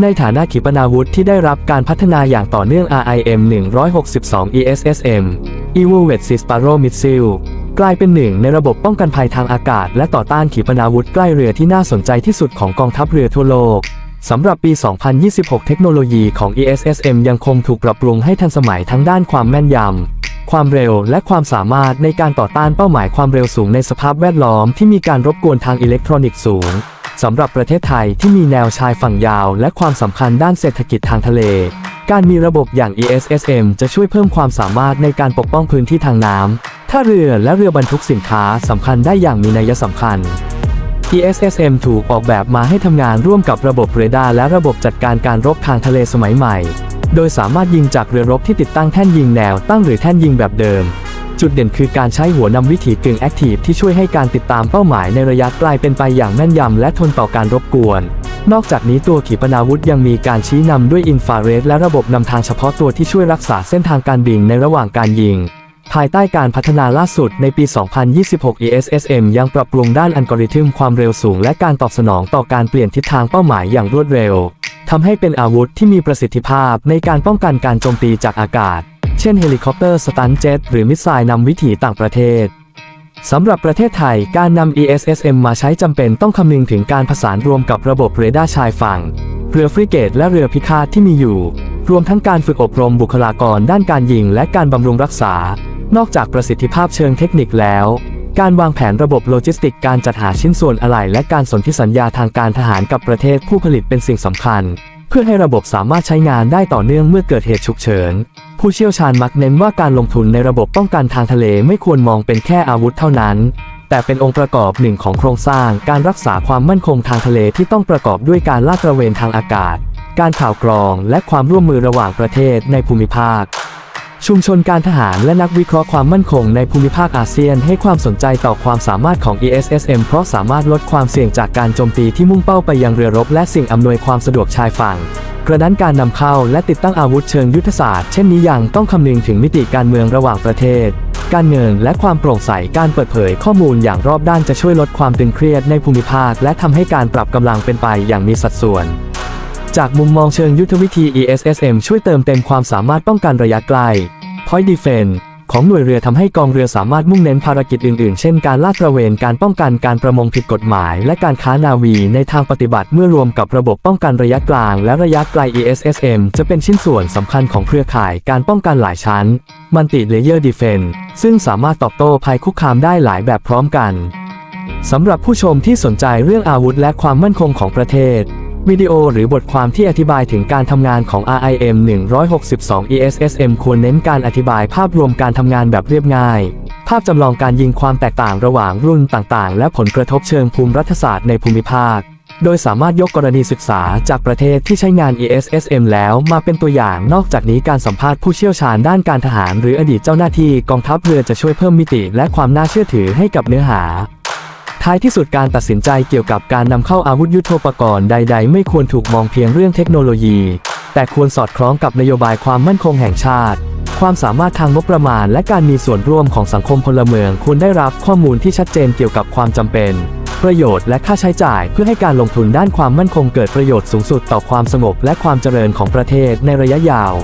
ในฐานะขีปนาวุธที่ได้รับการพัฒนาอย่างต่อเนื่อง RIM 162 ESSM Evolved Sparrow Missile กลายเป็นหนึ่งในระบบป้องกันภัยทางอากาศ และต่อต้านขีปนาวุธใกล้เรือที่น่าสนใจที่สุดของกองทัพเรือทั่วโลกสำหรับปี 2026 เทคโนโลยีของ ESSM ยังคงถูกปรับปรุงให้ทันสมัยทั้งด้านความแม่นยำ ความเร็วและความสามารถในการต่อต้านเป้าหมายความเร็วสูงในสภาพแวดล้อมที่มีการรบกวนทางอิเล็กทรอนิกส์สูง สำหรับประเทศไทยที่มีแนวชายฝั่งยาว และความสำคัญด้านเศรษฐกิจทางทะเล การมีระบบอย่าง ESSM จะช่วยเพิ่มความสามารถในการปกป้องพื้นที่ทางน้ำท่าเรือและเรือบรรทุกสินค้าสำคัญได้อย่างมีนัยสำคัญ ESSM ถูกออกแบบมาให้ทำงานร่วมกับระบบเรดาร์และระบบจัดการการรบทางทะเลสมัยใหม่ โดยสามารถยิงจากเรือรบที่ติดตั้งแท่นยิงแนวตั้งหรือแท่นยิงแบบเดิม จุดเด่นคือการใช้หัวนำวิถีกึ่งแอคทีฟที่ช่วยให้การติดตามเป้าหมายในระยะไกลเป็นไปอย่างแม่นยำและทนต่อการรบกวน นอกจากนี้ตัวขีปนาวุธยังมีการชี้นำด้วยอินฟราเรดและระบบนำทางเฉพาะตัวที่ช่วยรักษาเส้นทางการบินในระหว่างการยิงภายใต้การพัฒนาล่าสุดในปี 2026 ESSM ยังปรับปรุงด้านอัลกอริทึมความเร็วสูง และการตอบสนองต่อการเปลี่ยนทิศทางเป้าหมายอย่างรวดเร็ว ทำให้เป็นอาวุธที่มีประสิทธิภาพในการป้องกันการโจมตีจากอากาศ เช่นเฮลิคอปเตอร์สตันเจ็ตหรือมิสไซล์นำวิถีต่างประเทศสำหรับประเทศไทยการนำ ESSM มาใช้จำเป็นต้องคำนึงถึงการผสานรวมกับระบบเรดาร์ชายฝั่ง เรือฟริเกตและเรือพิฆาตที่มีอยู่ รวมทั้งการฝึกอบรมบุคลากรด้านการยิงและการบำรุงรักษา นอกจากประสิทธิภาพเชิงเทคนิคแล้ว การวางแผนระบบโลจิสติกการจัดหาชิ้นส่วนอะไหล่และการสนธิสัญญาทางการทหารกับประเทศผู้ผลิตเป็นสิ่งสำคัญ เพื่อให้ระบบสามารถใช้งานได้ต่อเนื่องเมื่อเกิดเหตุฉุกเฉิน ผู้เชี่ยวชาญมักเน้นว่าการลงทุนในระบบป้องกันทางทะเลไม่ควรมองเป็นแค่อาวุธเท่านั้น แต่เป็นองค์ประกอบหนึ่งของโครงสร้างการรักษาความมั่นคงทางทะเลที่ต้องประกอบด้วยการลาดตระเวนทางอากาศ การข่าวกรองและความร่วมมือระหว่างประเทศในภูมิภาค ชุมชนการทหารและนักวิเคราะห์ความมั่นคงในภูมิภาคอาเซียนให้ความสนใจต่อความสามารถของ ESSM เพราะสามารถลดความเสี่ยงจากการโจมตีที่มุ่งเป้าไปยังเรือรบและสิ่งอำนวยความสะดวกชายฝั่ง กระนั้นการนำเข้าและติดตั้งอาวุธเชิงยุทธศาสตร์เช่นนี้ยังต้องคำนึงถึงมิติการเมืองระหว่างประเทศ การเงินและความโปร่งใสการเปิดเผยข้อมูลอย่างรอบด้านจะช่วยลดความตึงเครียดในภูมิภาค และทำให้การปรับกำลังเป็นไปอย่างมีสัดส่วน จากมุมมองเชิงยุทธวิธี ESSM ช่วยเติมเต็มความสามารถป้องกันระยะไกล Point Defense ของหน่วยเรือทำให้กองเรือสามารถมุ่งเน้นภารกิจอื่นๆ เช่นการลาดตระเวน การป้องกันการประมงผิดกฎหมาย และการค้านาวีในทางปฏิบัติเมื่อรวมกับระบบป้องกันระยะกลาง และระยะไกล ESSM จะเป็นชิ้นส่วนสำคัญของเครือข่ายการป้องกันหลายชั้น Multi Layer Defense ซึ่งสามารถตอบโต้ภัยคุกคามได้หลายแบบพร้อมกันสำหรับผู้ชมที่สนใจเรื่องอาวุธและความมั่นคงของประเทศ วิดีโอหรือบทความที่อธิบายถึงการทำงานของ RIM 162 ESSM ควรเน้นการอธิบายภาพรวมการทำงานแบบเรียบง่าย ภาพจำลองการยิงความแตกต่างระหว่างรุ่นต่างๆ และผลกระทบเชิงภูมิรัฐศาสตร์ในภูมิภาค โดยสามารถยกกรณีศึกษาจากประเทศที่ใช้งาน ESSM แล้วมาเป็นตัวอย่าง นอกจากนี้การสัมภาษณ์ผู้เชี่ยวชาญด้านการทหาร หรืออดีตเจ้าหน้าที่กองทัพเรือจะช่วยเพิ่มมิติ และความน่าเชื่อถือให้กับเนื้อหา ท้ายที่สุดการตัดสินใจเกี่ยวกับการนำเข้าอาวุธยุโทโธปกรณ์ใด ๆ ไม่ควรถูกมองเพียงเรื่องเทคโนโลยี แต่ควรสอดคล้องกับนโยบายความมั่นคงแห่งชาติ ความสามารถทางงบประมาณ และการมีส่วนร่วมของสังคมพลเมืองควรได้รับข้อมูลที่ชัดเจนเกี่ยวกับความจำเป็น ประโยชน์และค่าใช้จ่ายเพื่อให้การลงทุนด้านความมั่นคงเกิดประโยชน์สูงสุดต่อความสงบและความเจริญของประเทศในระยะยาว